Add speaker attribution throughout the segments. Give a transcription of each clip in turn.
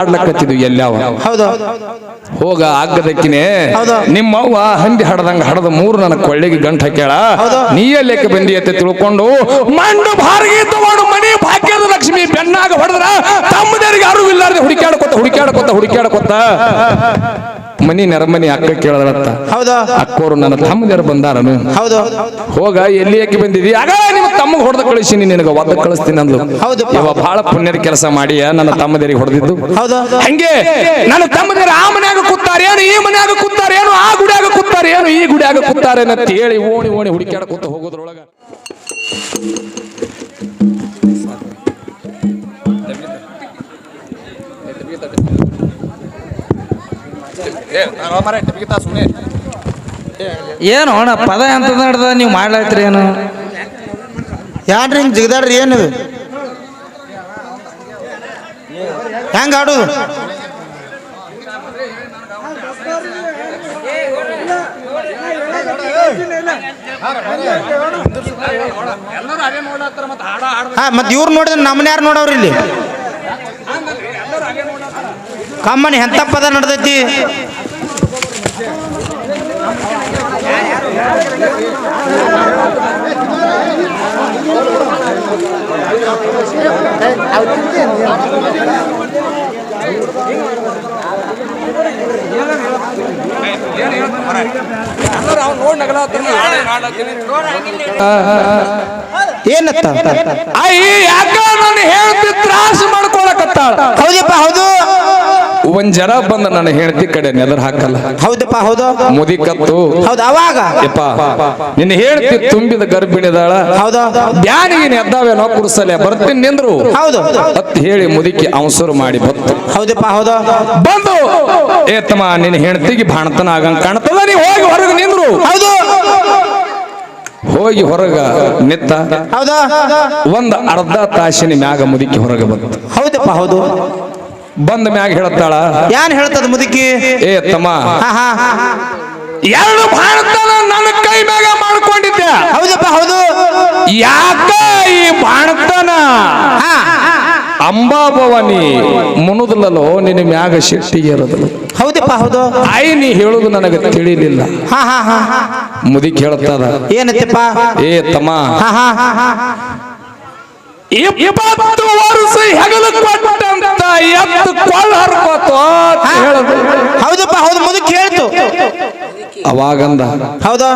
Speaker 1: ಆಡ್ಲಕತ್ತಿದ್ವು ಎಲ್ಲಾವ.
Speaker 2: ಹೌದು.
Speaker 1: ಹೋಗ ಆಗದಕ್ಕಿನೇ
Speaker 2: ಹೌದು.
Speaker 1: ನಿಮ್ಮವ್ವ ಹಂದಿ ಹಡದಂಗ ಹಡದ ಮೂರು ನನ್ನ ಕೊಳ್ಳಿಗೆ ಗಂಟು ಹಾಕ್ಯಾಳ.
Speaker 2: ಹೌದು.
Speaker 1: ನೀಯೇ ಲೆಕ್ಕ ಬಂದಿ ಅಂತ ತಿಳ್ಕೊಂಡು ಮಂಡು ಭಾರಿಗೆ ತಗೊಂಡು ಮನಿ ಭಾಗ್ಯದ ಲಕ್ಷ್ಮಿ ಬೆನ್ನಾಗ ಹೊಡೆದ್ರ ತಮ್ಮದರಿಗೆ ಯಾರು ಇಲ್ಲಾರ್ದೆ ಹುಡುಕ್ಯಾಡ್ಕೊತ ಹುಡುಕ್ಯಾಡ್ಕೊತ ಹುಡುಕ್ಯಾಡ್ಕೊತ. ಮನಿ ನೆರಮನಿ ಅಕ್ಕ ಕೇಳದತ್ತ
Speaker 2: ಹೌದು.
Speaker 1: ಅಕ್ಕೋರು ನನ್ನ ತಮ್ಮದೇರ್ ಬಂದಾರನು.
Speaker 2: ಹೌದು.
Speaker 1: ಹೋಗ ಎಲ್ಲಿ ಯಾಕೆ ಬಂದಿದಿ? ಆಗ ನಿಮ್ಮ ತಮ್ಮಗೆ ಹೊಡೆದ ಕಳಿಸಿ ನಿನಗ ಒದ್ದ ಕಳಿಸ್ತೀನಿ ಅಂದ್ಲು
Speaker 2: ಹೌದು.
Speaker 1: ಇವ ಬಹಳ ಪುಣ್ಯದ ಕೆಲಸ ಮಾಡಿಯ ನನ್ನ ತಮ್ಮದೇರಿಗೆ ಹೊಡೆದಿದ್ದು. ಹಂಗೆ. ನನ್ನ ತಮ್ಮದಿರ ಆ ಮನ್ಯಾಗ ಕೂತಾರೇನು ಈ ಮನ್ಯಾಗ ಕೂತಾರೇನು ಆ ಗುಡಿಯಾಗ ಕೂತಾರೇನು ಈ ಗುಡಿಯಾಗ ಕೂತಾರೇನು ಅಂತ ಹೇಳಿ ಓಣಿ ಓಣಿ ಹುಡುಕ್ಯಾಡ ಕೂತ ಹೋಗೋದ್ರೊಳಗ.
Speaker 3: ಏನು ಅಣ್ಣ ಪದ ಎಂತ ನಡ್ದ ನೀವು ಮಾಡ್ಲಾತ್ರಿ ಏನು?
Speaker 2: ಯಾರ್ರಿ ಹಿಂಗ್ ಜಿಗದಾಡ್ರಿ ಏನಿದು? ಹೆಂಗ ಆಡುದು ಹಾ ಇವ್ರು ನೋಡಿದ್ರೆ ನಮ್ಮನ್ನ ಯಾರು ನೋಡವ್ರಿ ಇಲ್ಲಿ? ಕಮ್ಮನಿ ಎಂತ ಪದ ನಡ್ದೈತಿ? ಏನತ್ತ
Speaker 1: ಅಯ್ಯ ಯಾಕ ನಾನು ಹೇಳ್ತಿ ತ್ರಾಸ ಮಾಡ್ಕೊಳಕತ್ತಾಳ?
Speaker 2: ಹೌದಪ್ಪ ಹೌದು.
Speaker 1: ಒಂದ್ ಜರ ಬಂದ ನನ್ನ ಹೆಂಡತಿ ಕಡೆ ನೆದರ್ ಹಾಕಲ್ಲ.
Speaker 2: ಹೌದಪ್ಪ ಹೌದು.
Speaker 1: ಮುದಿಕತ್ತು
Speaker 2: ಹೌದು ಅವಾಗ.
Speaker 1: ಯಪ್ಪ ನಿನ್ನ ಹೇಳ್ತಿ ತುಂಬಿದ ಗರ್ಭಿಣಿದಾಳ.
Speaker 2: ಹೌದು.
Speaker 1: ಬ್ಯಾನಿಗೆ ಎದ್ದಾವೇನೋ ಕುರ್ಸಲೆ ಬರ್ತೀನಿ ನಿಂದ್ರು.
Speaker 2: ಹೌದು.
Speaker 1: ಅತ್ ಹೇಳಿ ಮುದುಕಿ ಅವಸರು ಮಾಡಿ ಬತ್ತು.
Speaker 2: ಹೌದಪ್ಪ ಹೌದು.
Speaker 1: ಬಂದು. ಏ ತಮ್ಮ ನಿನ್ನ ಹೆಂಡತಿಗೆ ಭಾಣತನ ಆಗಂಗ್ ಕಾಣ್ತದ? ನೀ ಹೋಗಿ ಹೊರಗೆ ನಿಂದ್ರು.
Speaker 2: ಹೌದು.
Speaker 1: ಹೋಗಿ ಹೊರಗ ನಿತ್ತ.
Speaker 2: ಹೌದು.
Speaker 1: ಒಂದ್ ಅರ್ಧ ತಾಸಿನ ಮ್ಯಾಗ ಮುದುಕಿ ಹೊರಗೆ ಬಂತು.
Speaker 2: ಹೌದಪ್ಪ ಹೌದು.
Speaker 1: ಬಂದ ಮ್ಯಾಗ ಹೇಳ್ತಾಳ.
Speaker 2: ಏನ್ ಹೇಳ್ತದ ಮುದುಕಿ?
Speaker 1: ಏ ತಮ್ಮ. ಎರಡು ಬಾಣತನ ನನ್ನ ಕೈ ಮ್ಯಾಗ ಮಾಡ್ಕೊಂಡಿದ್ದೆ.
Speaker 2: ಹೌದಪ್ಪ ಹೌದು.
Speaker 1: ಯಾಕ ಈ ಭಾರತನ?
Speaker 2: ಹಾ.
Speaker 1: ಅಂಬಾಭವಾನಿ ಮುನುದಲೋ ನಿನ್ನ ಮ್ಯಾಗ ಶಕ್ತಿ ಇರೋದಿಲ್ಲ
Speaker 2: ಹೌದಪ್ಪ ಹೌದು.
Speaker 1: ಆಯ್ ನೀ ಹೇಳುದು ನನಗೆ ತಿಳಿಲಿಲ್ಲ. ಮುದುಕಿ ಹೇಳ್ತದ
Speaker 2: ಏನತ್ತಪ್ಪ
Speaker 1: ಏ ತಮ್ಮ. ಇಪ್ಪತ್ತು ವರ್ಷ ಹೆಗಲು ಕೊಟ್ಟಂತ ಎತ್ತು ಕೊಳ್ಳ ಹರ್ಕೋತು ಹೇಳದು.
Speaker 2: ಹೌದಪ್ಪ ಹೌದು ಮುದುಕಿ ಹೇಳ್ತು.
Speaker 1: ಅವಾಗಂದ
Speaker 2: ಹೌದಾ?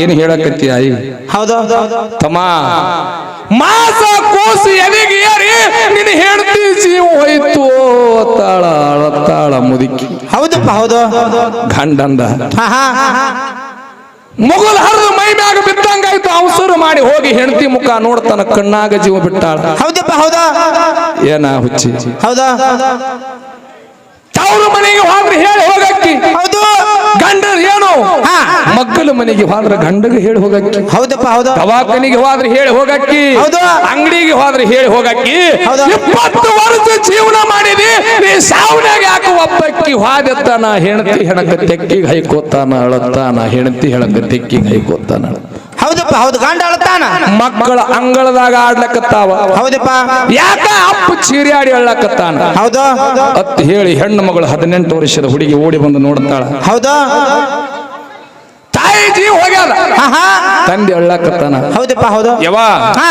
Speaker 1: ಏನ್ ಹೇಳಕತ್ತಿ ಆಯಿ
Speaker 2: ಹೌದು?
Speaker 1: ತಮ್ಮ ಮಾಸ ಕೋಸಿ ಎದೆಗೆ ಏರಿ ನಿನ್ನ ಹೆಂಡತಿ ಜೀವ ಹೋಯ್ತು ತಾಳ ಅಳತಾಳ ಮುದುಕಿ.
Speaker 2: ಹೌದಪ್ಪ ಹೌದು.
Speaker 1: ಗಂಡಂದ. ಮುಗುಲ್ ಹರಿದು ಮೈ ಮ್ಯಾಗ ಬಿದ್ದಂಗಾಯ್ತು ಅವಸರು ಮಾಡಿ ಹೋಗಿ ಹೆಂಡತಿ ಮುಖ ನೋಡ್ತಾನ ಕಣ್ಣಾಗ ಜೀವ ಬಿಟ್ಟಾಳ.
Speaker 2: ಹೌದಪ್ಪ ಹೌದಾ?
Speaker 1: ಏನ ಹುಚ್ಚಿ?
Speaker 2: ಹೌದಾ?
Speaker 1: ತವರು ಮನೆಗೆ ಹೋಗ್ರಿ ಹೇಳಿ ಹೋಗಕ್ಕಿ.
Speaker 2: ಹೌದು.
Speaker 1: ಗಂಡ ಏನು. ಮಕ್ಕಳ ಮನೆಗೆ ಹೋದ್ರ ಗಂಡಗೆ ಹೇಳಿ ಹೋಗಕ್ಕಿ.
Speaker 2: ಹೌದಪ್ಪ ಹೌದು?
Speaker 1: ದವಾಖಾನಿಗೆ ಹೋದ್ರೆ ಹೇಳಿ ಹೋಗಕ್ಕಿ.
Speaker 2: ಹೌದು.
Speaker 1: ಅಂಗಡಿಗೆ ಹೋದ್ರೆ ಹೇಳಿ ಹೋಗಕ್ಕಿ.
Speaker 2: ಹೌದಾ?
Speaker 1: ಇಪ್ಪತ್ತು ವರ್ಷ ಜೀವನ ಮಾಡಿದಿ ನೀ ಸಾವನಾಗ ಯಾಕೆ ಒಬ್ಬಕ್ಕಿ ಹಾದೆತ್ತಾನ ಹೆಣತಿ ಹೆಣಕ ತೆಕ್ಕಿಗೆ ಹೈಕೋತಾನ ಅಳತಾನ ಹೆಣತಿ ಹೆಣಕ ತೆಕ್ಕಿಗೆ ಹೈಕೋತಾನ
Speaker 2: ಹೌದಪ್ಪ ಹೌದು ಗಂಡ ಅಳ್ತಾನ.
Speaker 1: ಮಕ್ಕಳ ಅಂಗಳದಾಗ ಆಡ್ಲಕತ್ತಾವ.
Speaker 2: ಹೌದಪ್ಪ.
Speaker 1: ಯಾಕ ಅಪ್ಪ ಚೀರಿಯಾಡಿ ಅಳ್ಳಕತ್ತಾನ?
Speaker 2: ಹೌದು.
Speaker 1: ಅತ್ ಹೇಳಿ ಹೆಣ್ಣು ಮಗಳು ಹದಿನೆಂಟು ವರ್ಷದ ಹುಡುಗಿ ಓಡಿ ಬಂದು ನೋಡ್ತಾಳ.
Speaker 2: ಹೌದಾ.
Speaker 1: ತಾಯಿ ಜೀವ ಹೋಗ್ಯಾದ.
Speaker 2: ಹಾ ಹಾ
Speaker 1: ತಂದೆ ಅಳ್ಳಕತ್ತಾನ.
Speaker 2: ಹೌದಪ್ಪ ಹೌದು.
Speaker 1: ಯವಾ
Speaker 2: ಹಾ.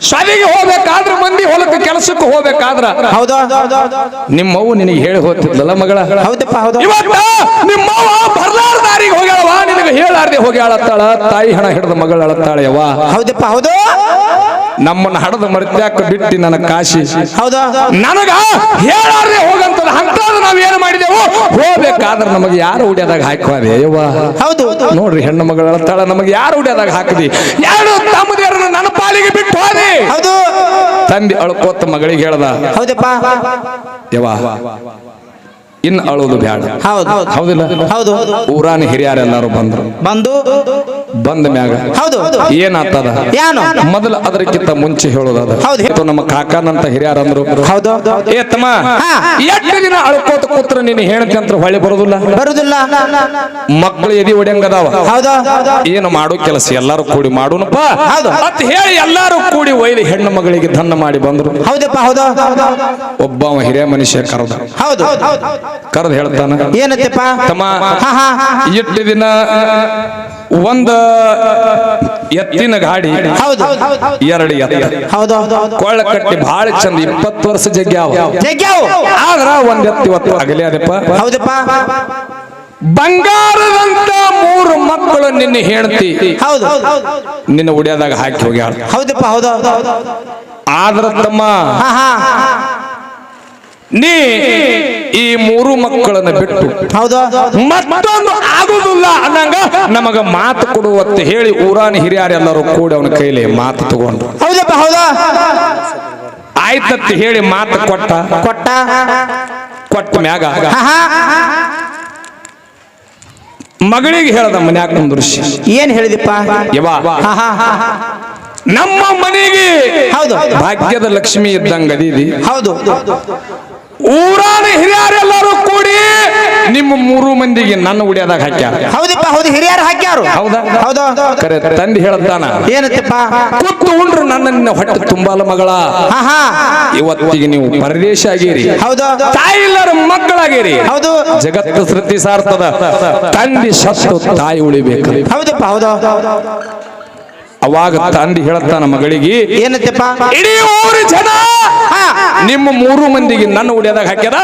Speaker 1: ಶಾಲೆಗೆ ಹೋಗ್ಬೇಕಾದ್ರ ಮಂದಿ ಹೊಲಕ್ಕೆ ಕೆಲಸಕ್ಕೆ ಹೋಗ್ಬೇಕಾದ್ರ.
Speaker 2: ಹೌದಾ.
Speaker 1: ನಿಮ್ಮವ್ವ ನಿನಗೆ ಹೇಳಿ ಹೋಗ್ತಿದ್ಲಲ್ಲ ಮಗಳ?
Speaker 2: ಹೌದಪ್ಪ ಹೌದು.
Speaker 1: ಇವತ್ತ ನಿಮ್ಮವ್ವ ಬರ್ಲಾರ ದಾರಿಗೆ ಹೋಗ್ಯಾಳವ ನಿನಗೆ ಹೇಳಾರ್ದೆ ಹೋಗ್ಯಾಳತ್ತಾಳ ತಾಯಿ ಹಣ ಹಿಡಿದ ಮಗಳ ಅಳತ್ತಾಳೆಯವ
Speaker 2: ಹೌದಪ್ಪ ಹೌದು.
Speaker 1: ನಮ್ಮನ್ನ ಹಡದ ಮರ್ತ್ಯಾಕ ಬಿಟ್ಟಿ ನನ್ನ ಕಾಶಿ.
Speaker 2: ಹೌದಾ?
Speaker 1: ನನಗ ಹೋಗಂತಲ್ಲ ಅಂತಂದ್ರೆ ನಾವು ಏನು ಮಾಡಿದೆವು? ಹೋಗ್ಬೇಕಾದ್ರೆ ನಮಗೆ ಯಾರು ಉಡ್ಯದಾಗ ಹಾಕುವಾರೆ? ಯವ್ವ
Speaker 2: ಹೌದು.
Speaker 1: ನೋಡ್ರಿ ಹೆಣ್ಣು ಮಗಳ ನಮಗೆ ಯಾರು ಉಡ್ಯದಾಗ ಹಾಕದಿ? ಯಾರು ತಮ್ಮದೇರನ್ನ ನನ್ನ ಪಾಲಿಗೆ ಬಿಟ್ಟು ಹೋದೆ.
Speaker 2: ಹೌದು.
Speaker 1: ತಂದೆ ಅಳ್ಕೋತ ಮಗಳಿಗೆ ಹೇಳ್ದ
Speaker 2: ಹೌದಪ್ಪ.
Speaker 1: ಯವ್ವ ಇನ್ ಅಳೋದು ಬ್ಯಾಡ.
Speaker 2: ಹೌದು.
Speaker 1: ಹೌದಿಲ್ಲ?
Speaker 2: ಹೌದು.
Speaker 1: ಊರಾನ ಹಿರಿಯರೆಲ್ಲರೂ ಬಂದ್ರು.
Speaker 2: ಬಂದು?
Speaker 1: ಬಂದ ಮ್ಯಾಗ
Speaker 2: ಹೌದು.
Speaker 1: ಏನಾಗ್ತದ?
Speaker 2: ಏನು
Speaker 1: ಮೊದಲು ಅದಕ್ಕಿಂತ ಮುಂಚೆ ಹೇಳೋದದ
Speaker 2: ಹೌದು.
Speaker 1: ನಮ್ಮ ಕಾಕನಂತ ಹಿರಿಯರಂದ್ರು.
Speaker 2: ಹೌದು.
Speaker 1: ಏ ತಮ್ಮ. ಎಷ್ಟು ದಿನ ಅಳ್ಕೋತ ಕೂತ್ರ ನೀನು ಹೇಳ್ತಿ ಅಂತ ಹೊಳೆ ಬರೋದಿಲ್ಲ?
Speaker 2: ಬರುದಿಲ್ಲ.
Speaker 1: ಮಕ್ಕಳು ಎದಿ ಒಡೆಂಗದಾವ
Speaker 2: ಹೌದು.
Speaker 1: ಏನು ಮಾಡೋ ಕೆಲಸ ಎಲ್ಲಾರು ಕೂಡಿ ಮಾಡೋಣಪ್ಪ.
Speaker 2: ಹೌದು.
Speaker 1: ಅಂತ ಹೇಳಿ ಎಲ್ಲಾರು ಕೂಡಿ ಒಯ್ಲಿ ಹೆಣ್ಣು ಮಗಳಿಗೆ ಧನ್ನ ಮಾಡಿ ಬಂದ್ರು.
Speaker 2: ಹೌದಪ್ಪ ಹೌದು.
Speaker 1: ಒಬ್ಬ ಹಿರಿಯ ಮನುಷ್ಯ ಕರೆದ.
Speaker 2: ಹೌದು.
Speaker 1: ಕರೆದು ಹೇಳ್ತಾನ.
Speaker 2: ಏನತ್ತಪ್ಪ
Speaker 1: ತಮ್ಮ
Speaker 2: ಹಾ ಹಾ
Speaker 1: ಇಟ್ಟು ದಿನ ಒಂದ ಎತ್ತಿನ ಗಾಡಿ
Speaker 2: ಹೌದು
Speaker 1: ಎರಡು ಎತ್ತ.
Speaker 2: ಹೌದು
Speaker 1: ಕೊಳ್ಳ ಕಟ್ಟಿ ಬಹಳ ಚಂದ ಇಪ್ಪತ್ತು ವರ್ಷ
Speaker 2: ಜಗ್ಗ್ಯಾವು.
Speaker 1: ಆದ್ರ ಒಂದ್ ಎತ್ತಿ ಇವತ್ತು ಆಗಲಿ ಅದಪ್ಪ.
Speaker 2: ಹೌದಪ್ಪ.
Speaker 1: ಬಂಗಾರದಂತ ಮೂರು ಮಕ್ಕಳು ನಿನ್ನ ಹೇಳ್ತಿ
Speaker 2: ಹೌದು
Speaker 1: ನಿನ್ನ ಉಡಿಯೋದಾಗ ಹಾಕಿ ಹೋಗ್ಯಾಳ.
Speaker 2: ಹೌದಪ್ಪ ಹೌದು.
Speaker 1: ಆದ್ರ ತಮ್ಮ
Speaker 2: ಹಾ ಹಾ.
Speaker 1: ನೀ ಈ ಮೂರು ಮಕ್ಕಳನ್ನ ಬಿಟ್ಟು
Speaker 2: ಹೌದು.
Speaker 1: ಮತ್ತೊಂದು ಆಗುದಿಲ್ಲ ಅನ್ನಂಗ ನಮಗ ಮಾತು ಕೊಡುವತ್ತ ಹೇಳಿ ಊರಾನ ಹಿರಿಯರೆಲ್ಲರೂ ಕೂಡಿ ಅವನ ಕೈಲಿ ಮಾತು ತಗೊಂಡ್ರು
Speaker 2: ಹೌದಪ್ಪ ಹೌದಾ?
Speaker 1: ಆಯ್ತತ್ತ ಹೇಳಿ ಮಾತು ಕೊಟ್ಟ.
Speaker 2: ಕೊಟ್ಟ?
Speaker 1: ಕೊಟ್ಟ ಮ್ಯಾಗ. ಮಗಳಿಗೆ ಹೇಳ್ದ ಮನ್ಯಾಗ ನಮ್ ದೃಶ್ಯ.
Speaker 2: ಏನ್ ಹೇಳಿದಪ್ಪ
Speaker 1: ಯವಾ ನಮ್ಮ ಮನೆಗೆ
Speaker 2: ಹೌದು.
Speaker 1: ಭಾಗ್ಯದ ಲಕ್ಷ್ಮಿ ಇದ್ದಂಗ ಅದೀದಿ.
Speaker 2: ಹೌದು.
Speaker 1: ಊರಾನ ಹಿರಿಯರೆಲ್ಲರೂ ಕೂಡಿ ನಿಮ್ಮ ಮೂರು ಮಂದಿಗೆ ನನ್ನ ಉಡಿಯೋದಾಗ ಹಾಕ್ಯಾರ.
Speaker 2: ಹೌದಪ್ಪ ಹೌದು ಹಿರಿಯರು ಹಾಕ್ಯಾರು.
Speaker 1: ಹೌದಾ?
Speaker 2: ಹೌದಾ.
Speaker 1: ಕರೆ ತಂದೆ ಹೇಳ್ತಾನ
Speaker 2: ಏನತ್ತಪ್ಪ?
Speaker 1: ಕುತ್ತು ಉಂಡ್ರು ನನ್ನ ನಿನ್ನ ಹೊಟ್ಟೆ ತುಂಬಾಲ ಮಗಳ. ಇವತ್ತಿಗೆ ನೀವು ಪರದೇಶ ಆಗಿರಿ.
Speaker 2: ಹೌದು.
Speaker 1: ತಾಯಿ ಇಲ್ಲರ ಮಕ್ಕಳಾಗಿರಿ.
Speaker 2: ಹೌದು.
Speaker 1: ಜಗತ್ತು ಸೃತಿ ಸಾರ್ತದ ತಂದೆ ಸತ್ತು ತಾಯಿ ಉಳಿಬೇಕು.
Speaker 2: ಹೌದಪ್ಪ ಹೌದು.
Speaker 1: ಅವಾಗ ತಂದೆ ಹೇಳ್ತಾನ ಮಗಳಿಗೆ
Speaker 2: ಏನತ್ತಪ್ಪ
Speaker 1: ಇಡೀ ಊರು ಜನ ನಿಮ್ಮ ಮೂರು ಮಂದಿಗೆ ನನ್ನ ಉಡಿಯದಾಗ ಹಾಕ್ಯಾರ?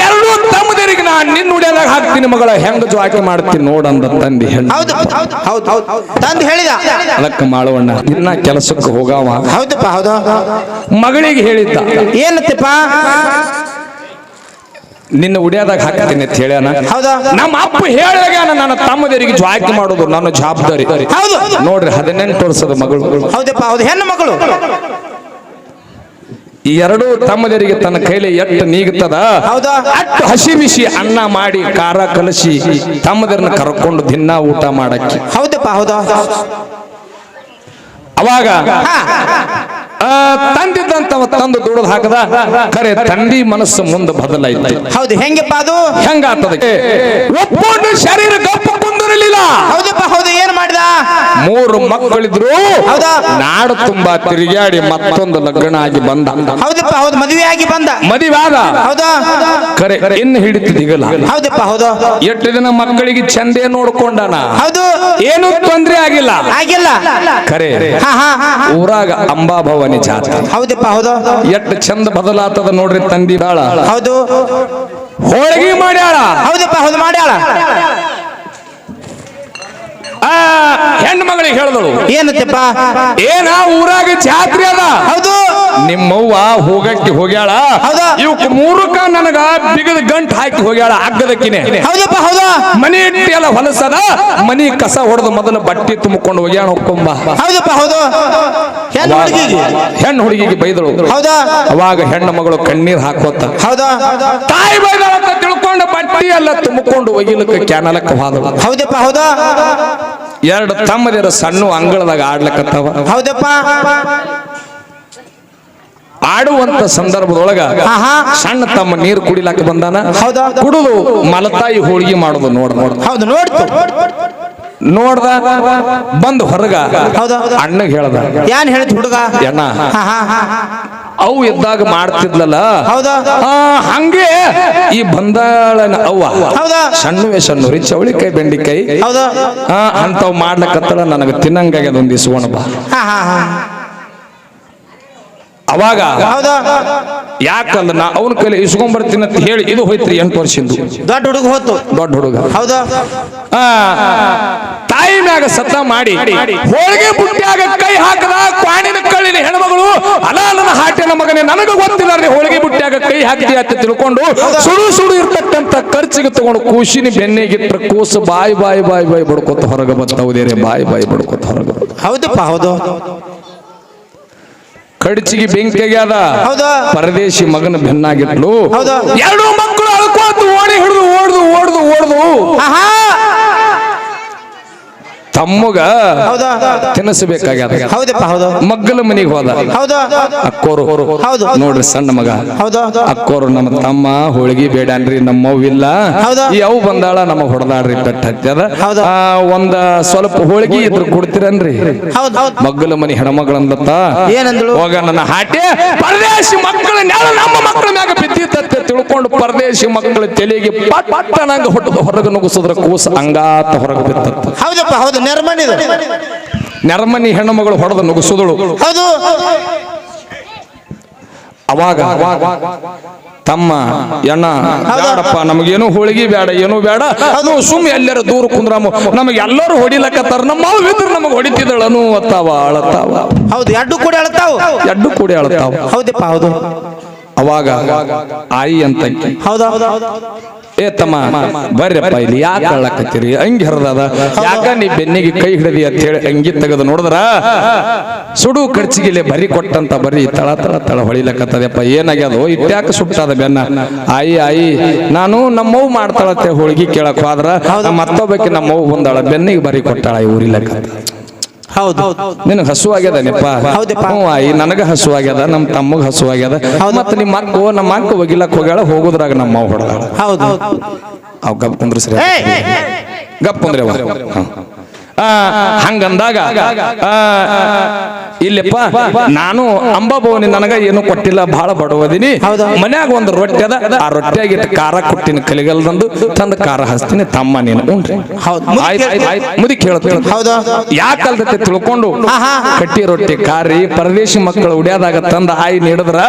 Speaker 1: ಎರಡು ತಮ್ಮದರಿಗೆ ನಾನು ನಿನ್ನ ಉಡಿಯದಾಗ ಹಾಕ್ತೀನಿ ಮಗಳ ಹೆಂಗ ಜಾಕೆ ಮಾಡ್ತೀನಿ ನೋಡಂದ ತಂದೆ
Speaker 2: ಹೌದು ಹೌದು ಹೌದು ತಂದು ಹೇಳಿದ.
Speaker 1: ಅದಕ್ಕೆ ಮಾಡುವಣ್ಣ ಇನ್ನ ಕೆಲಸಕ್ಕೆ ಹೋಗಾವ.
Speaker 2: ಹೌದಪ್ಪ ಹೌದು.
Speaker 1: ಮಗಳಿಗೆ ಹೇಳಿದ್ದ.
Speaker 2: ಏನತ್ತಪ್ಪ
Speaker 1: ನಿನ್ನ ಉಡಿಯಾದಾಗ ಹಾಕ್ತೀನಿ ಅಂತ ಹೇಳ್ಯಾನ.
Speaker 2: ಹೌದಾ?
Speaker 1: ನಮ್ಮ ಅಪ್ಪ ಹೇಳ್ಯಾನ ನನ್ನ ತಮ್ಮದರಿಗೆ ಜಾಯ್ಕೆ ಮಾಡೋದು ನನ್ನ ಜವಾಬ್ದಾರಿ.
Speaker 2: ಹೌದು.
Speaker 1: ನೋಡ್ರಿ ಹದಿನೆಂಟು ವರ್ಷದ ಮಗಳು.
Speaker 2: ಹೌದಪ್ಪ ಹೌದು. ಹೆಣ್ಣು ಮಗಳು.
Speaker 1: ಈ ಎರಡು ತಮ್ಮದರಿಗೆ ತನ್ನ ಕೈಲಿ ಎಟ್ಟು ನೀಗುತ್ತದ
Speaker 2: ಹೌದಾ?
Speaker 1: ಅಟ್ಟು ಹಸಿ ಬಿಸಿ ಅನ್ನ ಮಾಡಿ ಖಾರ ಕಲಸಿ ತಮ್ಮದರನ್ನ ಕರ್ಕೊಂಡು ದಿನ ಊಟ ಮಾಡಕ್ಕೆ.
Speaker 2: ಹೌದಪ್ಪ ಹೌದಾ?
Speaker 1: ಅವಾಗ ತಂದಿದ್ದಂತವ ತಂದು ದುಡದ್ ಹಾಕದ? ಖರೆ ತಂದಿ ಮನಸ್ಸು ಮುಂದೆ ಬದಲಾಯ್ತು.
Speaker 2: ಹೌದು ಹೆಂಗಪ್ಪ ಅದು?
Speaker 1: ಹೆಂಗಾತದ ಒಪ್ಪೊಂಡು ಶರೀರ ಗಪ್ಪು ಕುಂದಿರಲಿಲ್ಲ
Speaker 2: ಹೌದಪ್ಪ ಹೌದು ಏನ್ ಮಾಡಿದ?
Speaker 1: ಮೂರು ಮಕ್ಕಳಿದ್ರು
Speaker 2: ಹೌದಾ?
Speaker 1: ನಾಡು ತುಂಬಾ ತಿರುಗಾಡಿ ಮತ್ತೊಂದು ಲಗ್ನ ಆಗಿ ಬಂದ.
Speaker 2: ಹೌದಪ್ಪ ಹೌದು ಮದುವೆ ಆಗಿ ಬಂದ
Speaker 1: ಮದಿವಾದ
Speaker 2: ಹೌದಾ?
Speaker 1: ಕರೆ ಇನ್ನು ಹಿಡಿತಿದಿಗಲ್ಲ
Speaker 2: ಹೌದಪ್ಪ ಹೌದು.
Speaker 1: ಎಷ್ಟು ದಿನ ಮಕ್ಕಳಿಗೆ ಚಂದೇ ನೋಡ್ಕೊಂಡಾನ?
Speaker 2: ಹೌದು.
Speaker 1: ಏನು ಆಗಿಲ್ಲ.
Speaker 2: ಆಗಿಲ್ಲ. ಖರೆ.
Speaker 1: ಊರಾಗ ಅಂಬಾಭವಾನಿ ಜಾತ್ರೆ.
Speaker 2: ಹೌದಪ್ಪ ಹೌದು.
Speaker 1: ಎಷ್ಟು ಚಂದ ಬದಲಾತದ ನೋಡ್ರಿ ತಂದಿ ಬಾಳ.
Speaker 2: ಹೌದು.
Speaker 1: ಹೋಳಿಗೆ ಮಾಡ್ಯಾಳ.
Speaker 2: ಹೌದಪ್ಪ ಹೌದು ಮಾಡ್ಯಾಳ.
Speaker 1: ಆ ಹೆಣ್ಣು ಮಗಳಿಗೆ ಹೇಳಿದಳು.
Speaker 2: ಏನತ್ತಪ್ಪ
Speaker 1: ಏನ ಊರಾಗ ಜಾತ್ರೆ ಅದ.
Speaker 2: ಹೌದು.
Speaker 1: ನಿಮ್ಮವ್ವ ಹೋಗಕ್ಕೆ ಹೋಗ್ಯಾಳ.
Speaker 2: ಹೌದಾ?
Speaker 1: ಇವಕ್ಕೆ ಮೂರಕ್ಕ ನನಗ ಬಿಗದ ಗಂಟ್ ಹಾಕಿ ಹೋಗ್ಯಾಳ ಅಗ್ಗದಕ್ಕಿನೇ.
Speaker 2: ಹೌದಪ್ಪ ಹೌದಾ?
Speaker 1: ಮನಿ ಇಟ್ಟಿ ಎಲ್ಲ ಹೊಲಸದ. ಮನಿ ಕಸ ಹೊಡೆದು ಮೊದಲು ಬಟ್ಟೆ ತುಂಬಿಕೊಂಡು ಹೋಗ್ಯಾಣ ಹೊಕ್ಕೊಂಬ
Speaker 2: ಹೌದಪ್ಪ ಹೌದು. ಹೆಣ್ಣು ಹುಡುಗಿಗೆ?
Speaker 1: ಹೆಣ್ಣು ಹುಡುಗಿಗೆ ಬೈದಳು.
Speaker 2: ಹೌದಾ?
Speaker 1: ಅವಾಗ ಹೆಣ್ಣು ಮಗಳು ಕಣ್ಣೀರ್ ಹಾಕೋತ
Speaker 2: ಹೌದಾ?
Speaker 1: ತಾಯಿ ಬೈದಳ ಅಂತ ತಿಳ್ಕೊಂಡು ಬಟ್ಟಿ ಎಲ್ಲ ತುಂಬಿಕೊಂಡು ಹೋಗಿಲಕ್ಕೆ ಕ್ಯಾನಲಕ್ಕೆ ಹೋದಳು
Speaker 2: ಹೌದಪ್ಪ ಹೌದಾ?
Speaker 1: ಎರಡು ತಮ್ಮದಿರ ಸಣ್ಣ ಅಂಗಳದಾಗ ಆಡ್ಲಕತ್ತವ
Speaker 2: ಹೌದಪ್ಪ.
Speaker 1: ಆಡುವಂತ ಸಂದರ್ಭದೊಳಗ ಸಣ್ಣ ತಮ್ಮ ನೀರು ಕುಡಿಲಾಕ ಬಂದಾನ.
Speaker 2: ಹೌದಾ
Speaker 1: ಕುಡಿದು ಮಲತಾಯಿ ಹೋಳಿಗೆ ಮಾಡೋದು ನೋಡ್ ನೋಡ್
Speaker 2: ಹೌದು ನೋಡ್ತು.
Speaker 1: ನೋಡ್ದ ಬಂದು ಹೊರಗ.
Speaker 2: ಹೌದಾ?
Speaker 1: ಅಣ್ಣಗ್ ಹೇಳ್ದ.
Speaker 2: ಏನ್ ಹೇಳ್ತಿ ಹುಡುಗ?
Speaker 1: ಎಣ್ಣ. ಅವು ಇದ್ದಾಗ ಮಾಡ್ತಿದ್ಲಲ್ಲ? ಹಂಗೆ ಈ ಬಂದಾಳನ ಅವ್ವ.
Speaker 2: ಹೌದಾ?
Speaker 1: ಸಣ್ಣವೆ ಸಣ್ಣವ್ರಿ ಚವಳಿಕಾಯಿ ಬೆಂಡಿಕಾಯಿ ಅಂತವ್ ಮಾಡ್ಲಕತ್ತಳ ನನಗ ತಿನ್ನಂಗಾಗ್ಯದ ಒಂದ್ ಇಸ್ಕೋಣ ಬಾ ಅವಾಗ ಯಾಕಲ್ಲ ನಾ ಅವನ ಕೈಲಿ ಇಸ್ಕೊಂಬರ್ತೀನಿ ಅಂತ ಹೇಳಿ ಇದು ಹೋಯ್ತ್ರಿ ಎಂಟು ವರ್ಷದಿಂದ
Speaker 2: ದೊಡ್ಡ ಹುಡುಗ ಹೋತು.
Speaker 1: ದೊಡ್ಡ ಹುಡುಗ.
Speaker 2: ಹೌದಾ?
Speaker 1: ತಾಯಿ ಮ್ಯಾಗ ಸತ್ತ ಮಾಡಿ ಹೋಳಿಗೆ ಬುಟ್ಟಿಯಾಗ ಕೈ ಹಾಕದ ಕ್ವಾಣಿನ ಕಳ್ಳಿನ ಹೆಣ್ಮಗಳು ಅಲ ನನ್ನ ಹಾಟಿನ ಮಗನೇ ನನಗೂ ಗೊತ್ತಿಲ್ಲ ರೀ ಹೋಳಿಗೆ ಬುಟ್ಟಿಯಾಗ ಕೈ ಹಾಕಿ ಅಂತ ತಿಳ್ಕೊಂಡು ಸುಡು ಸುಡು ಇರ್ತಕ್ಕಂಥ ಖರ್ಚಿಗೆ ತಗೊಂಡು ಖುಷಿನ ಬೆನ್ನೆಗಿಟ್ರ ಕೂಸು ಬಾಯಿ ಬಾಯಿ ಬಾಯಿ ಬಾಯಿ ಬಡ್ಕೊತ ಹೊರಗೆ ಬರ್ತಾವುದೇ ಬಾಯಿ ಬಾಯಿ ಬಡ್ಕೊತ ಹೊರಗೆ.
Speaker 2: ಹೌದಪ್ಪ ಹೌದು.
Speaker 1: ಕಡಚಿಗೆ ಬೆಂಕಿ ಆಗ್ಯಾದ
Speaker 2: ಹೌದು.
Speaker 1: ಪರದೇಶಿ ಮಗನ ಬೆನ್ನಾಗಿಟ್ಲು
Speaker 2: ಹೌದು.
Speaker 1: ಎರಡು ಮಕ್ಕಳು ಅಳ್ಕೋತು ಓಡಿ ಹಿಡಿದು ಓಡ್ದು ಓಡ್ದು ಓಡ್ದು ತಮ್ಮಗ
Speaker 2: ಹೌದು?
Speaker 1: ತಿನ್ನಿಸಬೇಕಾಗ್ಯದ.
Speaker 2: ಹೌದಪ್ಪ ಹೌದು.
Speaker 1: ಮಗ್ಗಲ ಮನೆಗೆ ಹೋದ.
Speaker 2: ಹೌದು.
Speaker 1: ಅಕ್ಕೋರು.
Speaker 2: ಹೌದು.
Speaker 1: ನೋಡ್ರಿ ಸಣ್ಣ ಮಗ.
Speaker 2: ಹೌದು.
Speaker 1: ಅಕ್ಕೋರು ನಮ್ಮ ತಮ್ಮ ಹೋಳಿಗೆ ಬೇಡನ್ರಿ ನಮ್ಮ ಅವ್ವ ಇಲ್ಲ
Speaker 2: ಹೌದು.
Speaker 1: ಈ ಅವು ಬಂದಾಳ ನಮಗ್ ಹೊಡೆದಾಡ್ರಿ ಪೆಟ್ಟ. ಆ, ಒಂದ ಸ್ವಲ್ಪ ಹೋಳಿಗೆ ಇದ್ರ ಕೊಡ್ತೀರನ್ರಿ? ಮಗ್ಗಲ ಮನಿ ಹೆಣ್ಮಗಳಂದತ್ತ? ಹೋಗ ನನ್ನ ಹಾಟೆ. ಪರದೇಶಿ ಮಕ್ಕಳ ನೆಲ ನಮ್ಮ ಮಕ್ಕಳ ಮ್ಯಾಗ ಬಿದ್ದಿದ್ದಂತೆ ತಿಳ್ಕೊಂಡು ಪರದೇಶಿ ಮಕ್ಕಳ ತಲೆಗೆ ಪಟ್ ಪಟ್ಟನಂಗ ಹೊಟ್ಟದ ಹೊರಗೆ ನುಗ್ಗಿಸಿದ್ರ ಕೂಸ ಅಂಗಾತ ಹೊರಗೆ ಬಿತ್ತ
Speaker 2: ಹೌದಪ್ಪ ಹೌದು. ನೆರ್ಮನಿದು
Speaker 1: ನೆರಮನಿ ಹೆಣ್ಣು ಮಗಳು ಹೊಡೆದು ನುಗ್ಗಿಸಿದಳು.
Speaker 2: ಹೌದು.
Speaker 1: ಅವಾಗ ತಮ್ಮ ಎಣ್ಣ ಬೇಡಪ್ಪ ನಮಗೇನು ಹೋಳಿಗೆ ಬೇಡ ಏನು ಬೇಡ. ಅದು ಸುಮ್ ಎಲ್ಲರ ದೂರ ಕುಂದ್ರಾಮ ನಮಗೆ ಎಲ್ಲರೂ ಹೊಡಿಲಕತ್ತಾರ. ನಮ್ಮ ಮಾವು ಇದ್ರು ನಮಗೆ ಹೊಡಿತಿದ್ದಳನು ಅತ್ತಾವ ಅಳತಾವ.
Speaker 2: ಹೌದು ಎಡ್ಡು ಕೂಡ ಅಳತಾವ.
Speaker 1: ಎಡ್ಡು ಕೂಡಿ ಅಳತಾವ.
Speaker 2: ಹೌದಪ್ಪ ಹೌದು.
Speaker 1: ಅವಾಗ ಆಯಿ ಅಂತ
Speaker 2: ಹೌದಾ?
Speaker 1: ಏ ತಮ್ಮ ಬರ್ರಪ್ಪ ಇಲ್ಲಿ ಯಾಕೆ ಕಳ್ಳಕತ್ತೀರಿ ಅಂಗಿ ಹರಿದದ? ಯಾಕ ನೀ ಬೆನ್ನಿಗೆ ಕೈ ಹಿಡದಿ ಅಂತ ಹೇಳಿ ಅಂಗಿ ತೆಗೆದು ನೋಡಿದ್ರ? ಸುಡು ಖರ್ಚಿಗಿಲೆ ಬರಿ ಕೊಟ್ಟಂತ ಬರಿ ತಳ ತಳ ತಳ ಹೊಳಿಲಕತ್ತದಪ್ಪ. ಏನಾಗ್ಯದೋ? ಇಟ್ಯಾಕ ಸುಟ್ಟದ ಬೆನ್ನ. ಆಯಿ ಆಯಿ, ನಾನು ನಮ್ಮವ್ ಮಾಡ್ತಾಳತ್ತೆ ಹೋಳಿಗೆ ಕೇಳಕ್ ಹೋದ್ರ ಮತ್ತೊಬ್ಬಕ್ಕೆ ನಮ್ಮವ್ ಬಂದಾಳ, ಬೆನ್ನಿಗೆ ಬರಿ ಕೊಟ್ಟಾಳ ಈ ಊರಿಲಕತ್ತ.
Speaker 2: ಹೌದು.
Speaker 1: ನಿನಗೆ ಹಸು ಆಗ್ಯದ ನಿಪ್ಪ
Speaker 2: ಹೌದಪ್ಪ.
Speaker 1: ಹ್ಞೂ ಆಯಿ ನನಗ ಹಸು ಆಗ್ಯದ ನಮ್ಮ ತಮ್ಮಗ ಹಸು ಆಗ್ಯದ ಮತ್ತೆ ನಿಮ್ಮ ಅಕ್ಕ ನಮ್ಮ ಅಕ್ಕ ಒಗಿಲಕ್ ಹೋಗ್ಯಾಳ ಹೋಗುದ್ರಾಗ ನಮ್ಮ ಮಾವು ಹೊಡೆದಾಳ.
Speaker 2: ಹೌದು.
Speaker 1: ಅವ್ ಗಪ್ ಕುಂದ್ರ ಸರಿ
Speaker 2: ಏಯ್!
Speaker 1: ಗಪ್ ಕುಂದ್ರಿ ಹ. ಹಂಗಂದಾಗ ಇಲ್ಲಪ್ಪ ನಾನು ಅಂಬಾಭವನಿ ನನಗ ಏನು ಕೊಟ್ಟಿಲ್ಲ ಬಹಳ ಬಡವದಿನಿ
Speaker 2: ಹೌದು.
Speaker 1: ಮನ್ಯಾಗ ಒಂದು ರೊಟ್ಟಿ ಅದ ಆ ರೊಟ್ಟಿಯಾಗಿಟ್ಟು ಖಾರ ಕೊಟ್ಟಿನ ಕಲಿಗಲ್ದಂದು ತಂದ ಖಾರ ಹಸ್ತೀನಿ ತಮ್ಮ ನೀನು ಉಂಟ್ರಿ
Speaker 2: ಹೌದು. ಮುದಿ ಕೇಳ್ತೀನಿ. ಹೌದು
Speaker 1: ಯಾಕಲ್ದತ್ತೆ ತಿಳ್ಕೊಂಡು. ಕಟ್ಟಿ ರೊಟ್ಟಿ ಕಾರಿ ಪರದೇಶಿ ಮಕ್ಕಳು ಉಡ್ಯಾದಾಗ ತಂದ ಆಯಿ ನೀಡಿದ್ರ?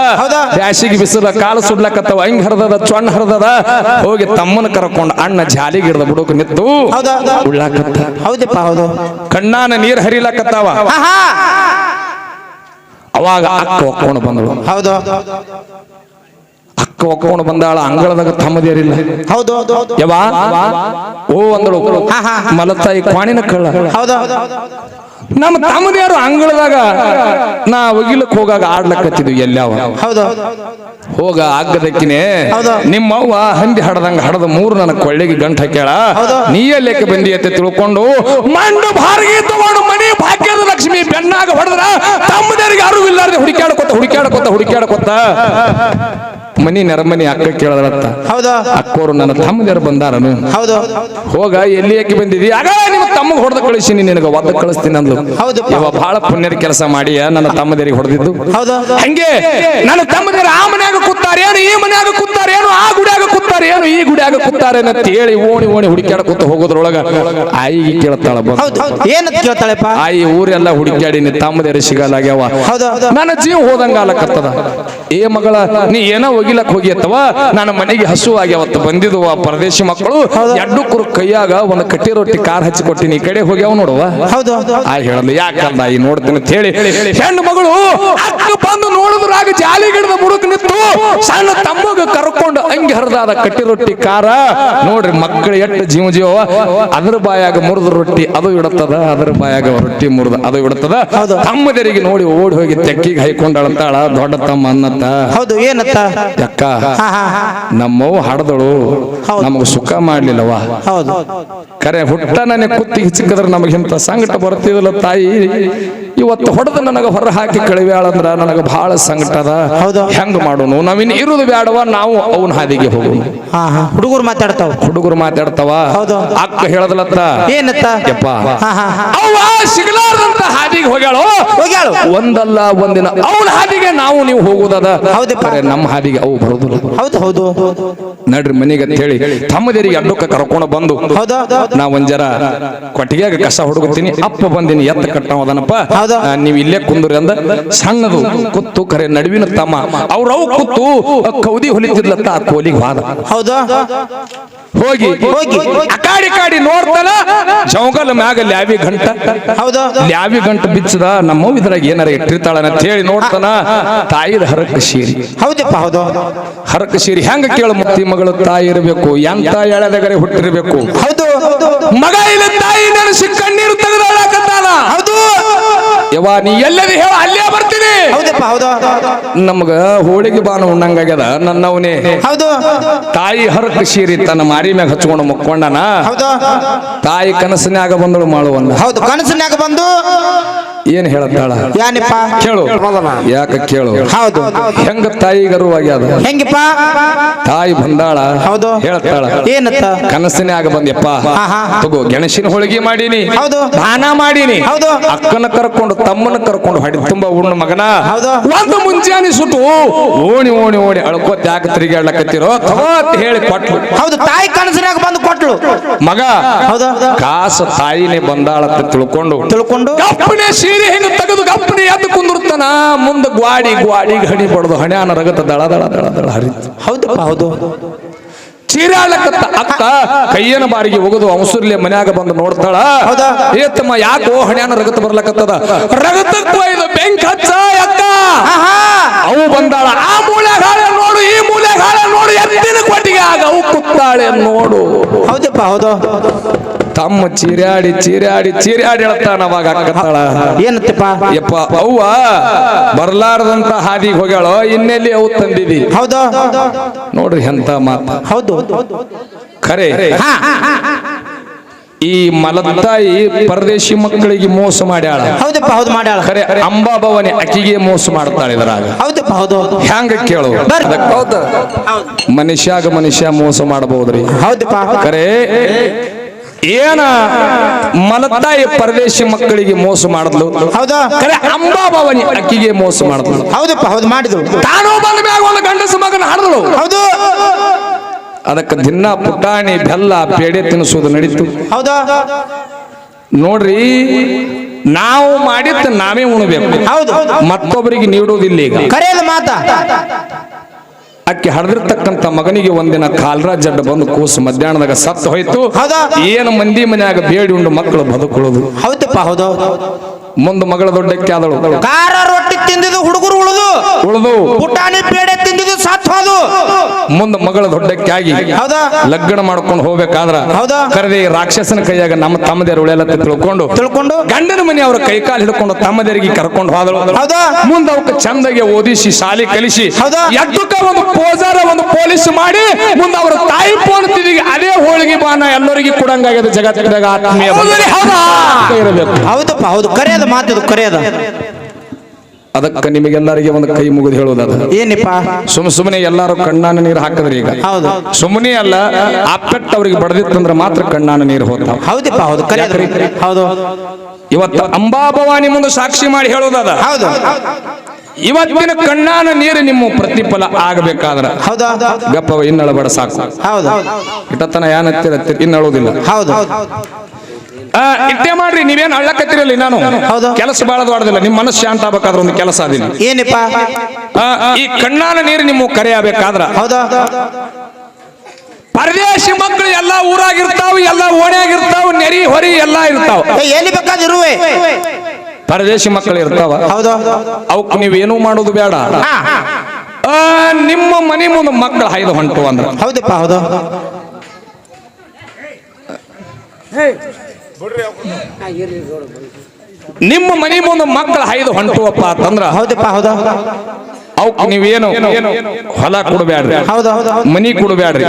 Speaker 1: ಬ್ಯಾಸಿಗೆ ಬಿಸಿಲ ಕಾಲು ಸುಡ್ಲಕತ್ತವ ಹಿಂಗ್ ಹರಿದದ ಚೊಣ್ಣ ಹರಿದದ ಹೋಗಿ ತಮ್ಮನ ಕರ್ಕೊಂಡು ಅಣ್ಣ ಜಾಲಿಗೆ ಹಿಡ್ದ
Speaker 2: ನಿಂತು?
Speaker 1: ಉಳ್ಳಾಕತ್ತ
Speaker 2: ಹೌದಪ್ಪ ಹೌದು
Speaker 1: ಕಣ್ಣಾನ ನೀರ್ ಹರಿಲಕತ್ತಾವ. ಅವಾಗ ಅಕ್ಕ ಒಕ್ಕೊಂಡು ಬಂದಳು.
Speaker 2: ಹೌದು.
Speaker 1: ಅಕ್ಕ ಒಕ್ಕೊಂಡು ಬಂದಾಳ ಅಂಗಳದಾಗ ತಮ್ಮದೇರಿಲ್ಲ
Speaker 2: ಹೌದು.
Speaker 1: ಯವಾ ಓ ಅಂದಳು. ಮಲತಾಯಿ ಕ್ವಾಣಿನ ಕಳ್ಳ.
Speaker 2: ಹೌದು.
Speaker 1: ನಮ್ಮ ತಮ್ಮದ್ಯಾರು ಅಂಗಳದಾಗ ನಾ ಒಗಿಲಕ್ ಹೋಗಾಗ ಆಡ್ಲಕ್ಕತ್ತಿದ್ವಿ ಎಲ್ಲಾವ
Speaker 2: ಹೌದು
Speaker 1: ಹೋಗ ಆಗದಕ್ಕಿನೇ
Speaker 2: ಹೌದು.
Speaker 1: ನಿಮ್ಮವ್ವ ಹಂದಿ ಹಡದಂಗ ಹಡದ ಮೂರು ನನ್ನ ಕೊಳ್ಳೆಗೆ ಗಂಟ ಹಾಕ್ಯಾಳ. ನೀಯೇ ಲೆಕ್ಕ ಬಂದಿ ಅಂತ ತಿಳ್ಕೊಂಡು ಮಂಡು ಭಾರಿ ತಗೊಂಡು ಮನೆ ಭಾಗ್ಯದ ಲಕ್ಷ್ಮಿ ಬೆನ್ನಾಗ ಹೊಡೆದ್ರ ತಮ್ಮದರಿಗೆ ಯಾರು ಇಲ್ಲಾರ್ದೆ ಹುಡುಕ್ಯಾಡ್ಕೊತ ಹುಡುಕ್ಯಾಡ್ಕೊತ ಹುಡುಕ್ಯಾಡ್ಕೊತ ಮನಿ ನೆರಮನಿ ಅಕ್ಕ ಕೇಳದತ್ತ
Speaker 2: ಹೌದು.
Speaker 1: ಅಕ್ಕೋರು ನನ್ನ ತಮ್ಮದೇರು ಬಂದಾರನು.
Speaker 2: ಹೌದು.
Speaker 1: ಹೋಗ ಎಲ್ಲಿ ಯಾಕೆ ಬಂದಿದಿ? ಆಗ ನಿಮ್ಮ ತಮ್ಮಗೆ ಹೊಡೆದ ಕಳಿಸಿ ನಿನಗ ಒದ್ದ ಕಳಿಸ್ತೀನಿ ಅಂದ್ಲು.
Speaker 2: ಹೌದು.
Speaker 1: ಇವ ಬಹಳ ಪುಣ್ಯದ ಕೆಲಸ ಮಾಡಿ ನನ್ನ ತಮ್ಮದೇರಿಗೆ ಹೊಡೆದಿದ್ದು.
Speaker 2: ಹೌದು.
Speaker 1: ಹಂಗೆ ನನ್ನ ತಮ್ಮದೇರು ಆ ಮನ್ಯಾಗ ಏನು ಈ ಮನ್ಯಾಗ ಏನು ಆ ಗುಡಿಯಾಗ ಕೂತಾರೇನು ಈ ಗುಡಿಯಾಗ ಕೂತಾರೇನು ಅಂತ ಹೇಳಿ ಓಣಿ ಓಣಿ ಹುಡುಕ್ಯಾಡ ಕೂತ ಹೋಗೋದ್ರೊಳಗ ಆಯಿಗೆ ಕೇಳ್ತಾಳ ಬಂದು.
Speaker 2: ಹೌದು ಏನು ಏನಂತ ಕೇಳ್ತಾಳೆಪ್ಪ?
Speaker 1: ಆಯಿ ಊರೆಲ್ಲ ಹುಡುಕ್ಯಾಡಿ ನೀ ತಮ್ಮದಿರ ಸಿಗಲಾಗ್ಯಾವ. ನನ್ನ ಜೀವ ಹೋದಂಗ ಆಲಕತ್ತದ. ಏ ಮಗಳ ನೀ ಏನೋ ಒಗಿಲಕ್ ಹೋಗಿಯತ್ತವ? ನನ್ನ ಮನೆಗೆ ಹಸುವಾಗಿ ಅವತ್ತು ಬಂದಿದ್ವು ಆ ಪರದೇಶಿ ಮಕ್ಕಳು. ಎರಡು ಕುರು ಕೈಯಾಗ ಒಂದು ಕಟ್ಟಿ ರೊಟ್ಟಿ ಕಾರ್ ಹಚ್ಚಿ ಕೊಟ್ಟಿನಿ ಈ ಕಡೆ ಹೋಗ್ಯಾವ ನೋಡುವ?
Speaker 2: ಹೌದು.
Speaker 1: ಆ ಹೇಳಲ್ಲ ಯಾಕಂದ ಈ ನೋಡ್ತೀನಿ ಅಂತ ಹೇಳಿ. ಹೆಣ್ಣು ಮಗಳು ಬಂದು ನೋಡಿದ್ರಾಗ ಜಾಲಿ ಗಿಡದ ಬುಡಕ್ ನಿಂತು. ಸಣ್ಣ ತಮ್ಮಗ ಕರ್ಕೊಂಡು ಹಂಗೆ ಹರಿದಾದ ಕಟ್ಟಿ ರೊಟ್ಟಿ ಕಾರ ನೋಡ್ರಿ ಮಕ್ಕಳು ಎಟ್ಟು ಜೀವ ಜೀವ ಅದ್ರ ಬಾಯಾಗ ಮುರಿದ ರೊಟ್ಟಿ ಅದು ಇಡತದ ಅದ್ರ ಬಾಯಾಗ ರೊಟ್ಟಿ ಮುರಿದ ಅದು ಇಡತದ
Speaker 2: ಹೌದು.
Speaker 1: ತಮ್ಮದರಿಗೆ ನೋಡಿ ಓಡಿ ಹೋಗಿ ತೆಕ್ಕಿಗೆ ಹೈಕೊಂಡಳಂತಾಳ ದೊಡ್ಡ ತಮ್ಮ ಅನ್ನತ್ತ.
Speaker 2: ಹೌದು ಏನತ್ತ? ಹಾ
Speaker 1: ನಮ್ಮವ್ ಹಡದಳು. ನಮಗ ಸುಖ ಮಾಡ್ಲಿಲ್ಲವ
Speaker 2: ಹೌದು.
Speaker 1: ಕರೆ ಹುಟ್ಟ ನನಗೆ ಕುತ್ತಿಗೆ ಚಿಕ್ಕದ್ರ ನಮಗಿಂತ ಸಂಕಟ ಬರ್ತಿದಲ್ಲ ತಾಯಿ. ಇವತ್ತು ಹೊಡೆದು ನನಗೆ ಹೊರ ಹಾಕಿ ಕಳಿವ್ಯಾಳಂದ್ರ ನನಗೆ ಬಹಳ ಸಂಕಟ ಅದ.
Speaker 2: ಹೌದು.
Speaker 1: ಹೆಂಗ್ ಮಾಡೋನು? ನಾವಿನ್ ಇರುದು ಬೇಡವ ನಾವು ಅವನ ಹಾದಿಗೆ
Speaker 2: ಹೋಗಿ ಹುಡುಗರು ಮಾತಾಡ್ತಾವ.
Speaker 1: ಹುಡುಗರು ಮಾತಾಡ್ತಾವ.
Speaker 2: ಹೌದು.
Speaker 1: ಅಕ್ಕ ಹೇಳದ್ಲತ್ತ
Speaker 2: ಏನತ್ತ?
Speaker 1: ಯಪ್ಪ. ಸಿಗಲಾರ್ದಂತ ಹಾದಿಗೆ ಹೋಗ್ಯಾಳು?
Speaker 2: ಹೋಗ್ಯಾಳು.
Speaker 1: ಒಂದಲ್ಲ ಒಂದಿನ ಅವನ ಹಾದಿಗೆ ನಾವು ನೀವು ಹೋಗುದದ.
Speaker 2: ಹೌದಪ್ಪ.
Speaker 1: ನಮ್ಮ ಹಾದಿಗೆ ಅವು ಬರುದಿಲ್ಲ
Speaker 2: ಹೌದು ಹೌದು.
Speaker 1: ನಡ್ರಿ ಮನೆಗೆ ಅಂತ ಹೇಳಿ ತಮ್ಮದೇರಿಗೆ ಅಡ್ಡಕ್ಕ ಕರ್ಕೊಂಡು ಬಂದು ನಾ ಒಂದ್ ಜರ ಕೊಟ್ಟಿಗೆಗ ಕಸ ಹುಡುಗುತ್ತೀನಿ ಅಪ್ಪ ಬಂದಿನಿ ಎತ್ತ ಕಟ್ಟವದನಪ್ಪ ನೀವ್ ಇಲ್ಲೇ ಕುಂದ್ರಿ ಅಂದ ಸಣ್ಣದು ಕುತ್ತು ಕರೆ ನಡುವಿನ ತಮ್ಮ. ಅವ್ರವ್ ಕುತ್ತು ಕೌದಿ ಹೊಲಿತಿದ್ಲತ್ತ ಆ ಕೋಲಿಗೆ ವಾದ.
Speaker 2: ಹೌದು?
Speaker 1: ಹೋಗಿ
Speaker 2: ಹೋಗಿ.
Speaker 1: ಕಾಡಿ ಕಾಡಿ ನೋಡ್ತಾನ ಜೌಗಲ ಮ್ಯಾಗ ಲ್ಯಾವಿ ಗಂಟ.
Speaker 2: ಹೌದು?
Speaker 1: ಲ್ಯಾವಿ ಗಂಟ ಬಿಚ್ಚದ ನಮ್ಮ ಇದ್ರಾಗ ಏನಾರ ಇಟ್ಟಿರ್ತಾಳ ಅಂತ ಹೇಳಿ ನೋಡ್ತಾನ ತಾಯಿದ ಹರಕ ಶೀರಿ.
Speaker 2: ಹೌದಪ್ಪ ಹೌದು.
Speaker 1: ಹರಕ ಶೀರಿ. ಹೆಂಗ ಕೇಳು ಮುತ್ತಿ ಮಗಳು ತಾಯಿ ಇರಬೇಕು ಎಂತ ಎಳೆದಗರೆ ಹುಟ್ಟಿರ್ಬೇಕು?
Speaker 2: ಹೌದು
Speaker 1: ಮಗ ಇಲ್ಲ ತಾಯಿ ನೆನೆಸಿ ಕಣ್ಣೀರು ತೆಗೆದಾಳಕತ್ತಾನ
Speaker 2: ಹೌದು.
Speaker 1: ಯವ್ವ ನೀ ಎಲ್ಲದಿ ಹೇಳ ಅಲ್ಲೇ ಬರ್ತೀನಿ.
Speaker 2: ಹೌದಪ್ಪ ಹೌದು.
Speaker 1: ನಮ್ಗ ಹೋಳಿಗೆ ಬಾನ ಉಣ್ಣಂಗಾಗ್ಯದ ನನ್ನವನೇ.
Speaker 2: ಹೌದು.
Speaker 1: ತಾಯಿ ಹರಕ ಸೀರಿ ತನ್ನ ಮಾರಿ ಮ್ಯಾಗ ಹಚ್ಕೊಂಡು ಮುಕ್ಕೊಂಡನ?
Speaker 2: ಹೌದು.
Speaker 1: ತಾಯಿ ಕನಸನ್ಯಾಗ ಬಂದಳು ಮಾಡುವನ್ನ
Speaker 2: ಹೌದು ಕನಸಿನಾಗ ಬಂದು
Speaker 1: ಏನ್ ಹೇಳತ್ತಾಳ
Speaker 2: ಯಾನಿಪ್ಪ?
Speaker 1: ಕೇಳು. ಯಾಕ ಕೇಳು?
Speaker 2: ಹೌದು.
Speaker 1: ಹೆಂಗ ತಾಯಿ ಗರ್ವಾಗ್ಯಾದ
Speaker 2: ಹೆಂಗಿಪ್ಪ?
Speaker 1: ತಾಯಿ ಬಂದಾಳ?
Speaker 2: ಹೌದು.
Speaker 1: ಹೇಳ್ತಾಳ?
Speaker 2: ಏನತ್ತ
Speaker 1: ಕನಸಿನ್ಯಾಗ ಬಂದ್ಯಪ್ಪ. ತಗೋ ಗೆಣಸಿನ ಹೋಳಿಗೆ ಮಾಡೀನಿ.
Speaker 2: ಹೌದು.
Speaker 1: ದಾನ ಮಾಡೀನಿ.
Speaker 2: ಹೌದು.
Speaker 1: ಅಕ್ಕನ ಕರ್ಕೊಂಡು ತಮ್ಮನ ಕರ್ಕೊಂಡು ಹಡಿ ತುಂಬಾ ಉಣ್ಣ ಮಗನ.
Speaker 2: ಹೌದು.
Speaker 1: ಒಂದು ಮುಂಜಾನೆ ಸುಟ್ಟು ಓಣಿ ಓಣಿ ಓಣಿ ಅಳ್ಕೋತ್ ಯಾಕೆ ತಿರುಗಾಡ್ಲಕತ್ತಿರೋ? ತಗೋ ಅಂತ ಹೇಳಿ ಕೊಟ್ಲು.
Speaker 2: ಹೌದು ತಾಯಿ ಕನಸಿನಾಗ ಬಂದು ಕೊಟ್ಲು.
Speaker 1: ಮಗ
Speaker 2: ಹೌದು.
Speaker 1: ಕಾಸು ತಾಯಿನೇ ಬಂದಾಳ ತಿಳ್ಕೊಂಡು
Speaker 2: ತಿಳ್ಕೊಂಡು
Speaker 1: ಗಪ್ಪನೆ ಸೀರೆ ಹಿಂಗ ತೆಗೆದು ಗಪ್ಪನೆ ಎದ್ದು ಕುಂದಿರ್ತಾನ? ಮುಂದೆ ಗ್ವಾಡಿ ಗ್ವಾಡಿ ಹಣಿ ಬಡ್ದು ಹಣ್ಯಾನ ರಗತ ದಳ ದಳ ದಳ ದಳ ಹರಿತು.
Speaker 2: ಹೌದಪ್ಪ ಹೌದು.
Speaker 1: ಚೀರಾಳಕತ್ತ ಅಕ್ಕ ಕೈಯನ ಬಾರಿಗೆ ಹೋಗುದು ಅವಸರ್ಲೆ ಮನ್ಯಾಗ ಬಂದು ನೋಡ್ತಾಳ? ಏತಮ್ಮ ಯಾಕೋ ಹಣ್ಯಾನ ರಗತ ಬರ್ಲಕತ್ತದ? ರಗತಕ್ಕ ಇದು ಬೆಂಕ್ ಹಚ್ಚ ಅಕ್ಕ. ಅವು ಬಂದಾಳ. ಆ ಮೂಲೆ ಹಾಳೆ ನೋಡು ಈ ಮೂಲೆ ಹಾಳೆ ನೋಡು ಎತ್ತಿನ ಕೊಟ್ಟಿಗೆ ಆಗ ಅವು ಕುತ್ತಾಳೆ ನೋಡು.
Speaker 2: ಹೌದಪ್ಪ ಹೌದು.
Speaker 1: ತಮ್ಮ ಚೀರಾಡಿ ಚೀರಾಡಿ ಚೀರಾಡಿ ಹೇಳ್ತಾನ ಅವಾಗ ಅಕ್ಕತ್ತಾಳ
Speaker 2: ಏನತ್ತಪ್ಪ
Speaker 1: ಯಪ್ಪ ಅವ್ವ ಬರ್ಲಾರ್ದಂತ ಹಾದಿಗೆ ಹೋಗ್ಯಾಳೋ ಇನ್ನೆಲ್ಲಿ ಅವು ತಂದಿದಿ?
Speaker 2: ಹೌದು.
Speaker 1: ನೋಡ್ರಿ ಎಂತ ಮಾತ.
Speaker 2: ಹೌದು.
Speaker 1: ಖರೆ. ಈ ಮಲತಾಯಿ ಪರದೇಶಿ ಮಕ್ಕಳಿಗೆ ಮೋಸ ಮಾಡ್ಯಾಳ.
Speaker 2: ಹೌದಪ್ಪ ಹೌದು ಮಾಡ್ಯಾಳ.
Speaker 1: ಖರೆ ಅಂಬಾಭವನಿ ಅಕ್ಕಿಗೆ ಮೋಸ ಮಾಡ್ತಾಳೆ ಇದ್ರಾಗ.
Speaker 2: ಹೌದಪ್ಪ ಹೌದು.
Speaker 1: ಹ್ಯಾಂಗ ಕೇಳು? ಮನುಷ್ಯಾಗ ಮನುಷ್ಯ ಮೋಸ ಮಾಡಬಹುದ್ರಿ
Speaker 2: ಹೌದಪ್ಪ.
Speaker 1: ಖರೆ. ಏನ ಮಲತಾಯಿ ಪರದೇಶಿ ಮಕ್ಕಳಿಗೆ ಮೋಸ ಮಾಡಿದ್ಲು?
Speaker 2: ಹೌದಾ?
Speaker 1: ಕರೆ ಅಂಬಾಭವನಿ ಅಕ್ಕಿಗೆ ಮೋಸ ಮಾಡಿದ್ಲು.
Speaker 2: ಹೌದಪ್ಪ ಹೌದು ಮಾಡಿದ್ರು.
Speaker 1: ತಾನು ಬಂದ ಮ್ಯಾಗ ಒಂದು ಗಂಡಸ ಮಗನ ಹಾಡಿದ್ಲು
Speaker 2: ಹೌದು.
Speaker 1: ಅದಕ್ಕೆ ದಿನ ಪುಟಾಣಿ ಬೆಲ್ಲ ಪೇಡೆ ತಿನ್ನಿಸೋದು ನಡೀತು.
Speaker 2: ಹೌದಾ?
Speaker 1: ನೋಡ್ರಿ ನಾವು ಮಾಡಿದ್ದು ನಾವೇ ಉಣಬೇಕು.
Speaker 2: ಹೌದು.
Speaker 1: ಮತ್ತೊಬ್ಬರಿಗೆ ನೀಡುವುದಿಲ್ಲ ಈಗ.
Speaker 2: ಕರೆಯಲ್ಲ ಮಾತ?
Speaker 1: ಅಕ್ಕಿ ಹಡ್ದಿರ್ತಕ್ಕಂಥ ಮಗನಿಗೆ ಒಂದಿನ ಕಾಲ್ರ ಜಡ್ಡ ಬಂದು ಕೂಸು ಮಧ್ಯಾಹ್ನದಾಗ ಸತ್ತು ಹೋಯ್ತು? ಏನು ಮಂದಿ ಮನ್ಯಾಗ ಬೇಡಿ ಉಂಡು ಮಕ್ಕಳು ಬದುಕೊಳ್ಳೋದು
Speaker 2: ಹೌದಪ್ಪ ಹೌದು.
Speaker 1: ಮುಂದೆ ಮಗಳ ದೊಡ್ಡಕ್ಕೆ ಆದಳು
Speaker 2: ಕಾರ ರೊಟ್ಟಿ ತಿಂದಿದ್ದು ಹುಡುಗರು ಉಳಿದು
Speaker 1: ಉಳಿದು
Speaker 2: ಪುಟಾಣಿ ಪೇಡೆ ತಿಂದಿದ್ದು ಸತ್ ಹೋದು
Speaker 1: ಮುಂದೆ ಮಗಳ ದೊಡ್ಡಕ್ಕೆ ಆಗಿ
Speaker 2: ಹೌದಾ
Speaker 1: ಲಗ್ನ ಮಾಡ್ಕೊಂಡು ಹೋಗ್ಬೇಕಾದ್ರ
Speaker 2: ಹೌದಾ?
Speaker 1: ಕರೆದೆ ರಾಕ್ಷಸನ ಕೈಯಾಗ ನಮ್ಮ ತಮ್ಮದೇರು ಉಳೆಲ್ಲ ತಿಳ್ಕೊಂಡು
Speaker 2: ತಿಳ್ಕೊಂಡು
Speaker 1: ಗಂಡನ ಮನೆ ಅವ್ರ ಕೈಕಾಲು ಹಿಡ್ಕೊಂಡು ತಮ್ಮದೇರಿಗೆ ಕರ್ಕೊಂಡು ಹೋದಳು
Speaker 2: ಹೌದಾ?
Speaker 1: ಮುಂದೆ ಅವಕ್ಕೆ ಚಂದಗೆ ಓದಿಸಿ ಶಾಲೆ ಕಲಿಸಿ
Speaker 2: ಹೌದಾ?
Speaker 1: ಎದ್ದಕ್ಕ ಒಂದು ಪೋಜಾರ ಒಂದು ಪೊಲೀಸ್ ಮಾಡಿ ಮುಂದೆ ಅವರ ತಾಯಿ ಫೋನ್ ತಿರುಗಿ ಅದೇ ಹೋಳಿಗೆ ಬಾನ ಎಲ್ಲರಿಗೂ ಕೊಡಂಗಾಗ್ಯದ ಜಗತ್ತಿನಾಗ ಆತ್ಮೀಯ. ಇರಬೇಕು.
Speaker 2: ಹೌದಪ್ಪ ಹೌದು. ಕರೆಯದ ಮಾತಿದು ಕರೆಯದ.
Speaker 1: ಅದಕ್ಕೆ ನಿಮಗೆಲ್ಲರಿಗೆ ಒಂದು ಕೈ ಮುಗಿದು ಹೇಳುವುದದ.
Speaker 2: ಏನಿಪ್ಪ?
Speaker 1: ಸುಮ್ ಸುಮ್ಮನೆ ಎಲ್ಲಾರು ಕಣ್ಣಾನ ನೀರು ಹಾಕಿದ್ರಿ ಈಗ.
Speaker 2: ಹೌದು.
Speaker 1: ಸುಮ್ಮನೆ ಅಲ್ಲ ಆ ಪೆಟ್ಟ ಅವ್ರಿಗೆ ಬಡದಿತ್ತಂದ್ರೆ ಮಾತ್ರ ಕಣ್ಣಾನ ನೀರು ಹೋಗ್ತಾವ.
Speaker 2: ಹೌದಪ್ಪ ಹೌದು. ಹೌದು.
Speaker 1: ಇವತ್ತು ಅಂಬಾಭವಾನಿ ಮುಂದೆ ಸಾಕ್ಷಿ ಮಾಡಿ ಹೇಳೋದದ
Speaker 2: ಹೌದು.
Speaker 1: ಇವತ್ತಿನ ಕಣ್ಣಾನ ನೀರು ನಿಮ್ಮ ಪ್ರತಿಫಲ ಆಗಬೇಕಾದ್ರ
Speaker 2: ಹೌದಾ?
Speaker 1: ಗಪ್ಪವ ಇನ್ನಳಬಡ ಸಾಕು.
Speaker 2: ಹೌದು.
Speaker 1: ಇಟ್ಟತನ ಏನತ್ತಿರ ಇನ್ನಳೋದಿಲ್ಲ.
Speaker 2: ಹೌದು.
Speaker 1: ಆ, ಇಟ್ಟೆ ಮಾಡ್ರಿ ನೀವೇನು ಅಳ್ಳಕತ್ತಿರಲಿ ನಾನು.
Speaker 2: ಹೌದು.
Speaker 1: ಕೆಲಸ ಬಾಳ ದೊಡ್ಡದಿಲ್ಲ ನಿಮ್ಮ ಮನಸ್ಸು ಶಾಂತ ಆಗ್ಬೇಕಾದ್ರೆ ಒಂದು ಕೆಲಸ ಅದಿಲ್ಲ
Speaker 2: ಏನಪ್ಪ
Speaker 1: ಆ, ಈ ಕಣ್ಣಾನ ನೀರು ನಿಮ್ಮ ಕರೆಯಬೇಕಾದ್ರ.
Speaker 2: ಹೌದಾ.
Speaker 1: ಪರದೇಶಿ ಮಕ್ಕಳು ಎಲ್ಲಾ ಊರಾಗಿರ್ತಾವ ಎಲ್ಲಾ ಓಣೆಯಾಗಿರ್ತಾವ ನೆರಿ ಹೊರಿ ಎಲ್ಲಾ ಇರ್ತಾವ.
Speaker 2: ಏ, ಎಲ್ಲಿ ಬೇಕಾದ್ರೆ ಇರುವೆ.
Speaker 1: ಪರದೇಶಿ ಮಕ್ಕಳು ಇರ್ತಾವ
Speaker 2: ಹೌದು
Speaker 1: ನೀವು ನೀವೇನು ಮಾಡೋದು ಬೇಡ ನಿಮ್ಮ ಮನೆ ಮುಂದೆ ಮಕ್ಕಳು ಹೈದು ಹೊಂಟು ಅಂದ್ರ
Speaker 2: ಹೌದಪ್ಪ ಹೌದು
Speaker 1: ನಿಮ್ಮ ಮನೆ ಮುಂದೆ ಮಕ್ಕಳು ಹೈದು ಹೊಂಟುವಪ್ಪ ಅಂತಂದ್ರ
Speaker 2: ಹೌದಪ್ಪ ಹೌದ
Speaker 1: ಅವಕ್ ನೀವೇನು ಹೊಲ ಕೊಡಬೇಡ್ರಿ ಮನಿ ಕೊಡಬೇಡ್ರಿ.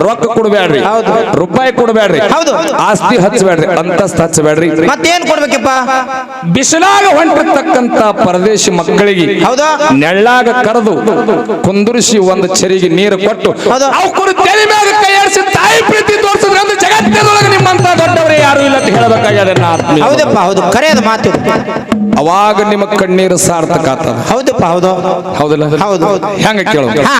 Speaker 1: ರೊಕ್ಕ ಕೊಡಬೇಡ್ರಿ
Speaker 2: ಹೌದು.
Speaker 1: ರೂಪಾಯಿ ಕೊಡಬೇಡ್ರಿ
Speaker 2: ಹೌದು.
Speaker 1: ಆಸ್ತಿ ಹಚ್ಚಬೇಡ್ರಿ ಅಂತಸ್ತ ಹಚ್ಚಬೇಡ್ರಿ
Speaker 2: ಮತ್ತೇನ್ ಕೊಡ್ಬೇಕಪ್ಪ
Speaker 1: ಬಿಸಿಲಾಗ ಹೊಂಟಿರ್ತಕ್ಕಂತ ಪರದೇಶಿ ಮಕ್ಕಳಿಗೆ
Speaker 2: ಹೌದಾ
Speaker 1: ನೆಳ್ಳಾಗ ಕರೆದು ಕುಂದುರಿಸಿ ಒಂದು ಚರಿಗೆ ನೀರು ಕೊಟ್ಟು ತಲೆ ಮ್ಯಾಗ ಕೈ ಆಡಿಸಿ ತಾಯಿ ಪ್ರೀತಿ ತೋರಿಸಿದ್ರೆ ಅಂದ್ರೆ ಜಗತ್ತಿನೊಳಗೆ ನಿಮ್ಮಂತ ದೊಡ್ಡವರೇ ಯಾರು ಇಲ್ಲ ಅಂತ ಹೇಳಬೇಕಾಗ್ಯದ
Speaker 2: ಹೌದಪ್ಪ ಹೌದು. ಕರೆಯದ ಮಾತು.
Speaker 1: ಅವಾಗ ನಿಮ್ಮ ಕಣ್ಣೀರು ಸಾರ್ಥಕ ಆಗ್ತದ.
Speaker 2: ಹೌದಪ್ಪ ಹೌದು.
Speaker 1: ಹೌದಲ್ಲ?
Speaker 2: ಹೌದು.
Speaker 1: ಹೆಂಗ ಕೇಳು?
Speaker 2: ಹಾ.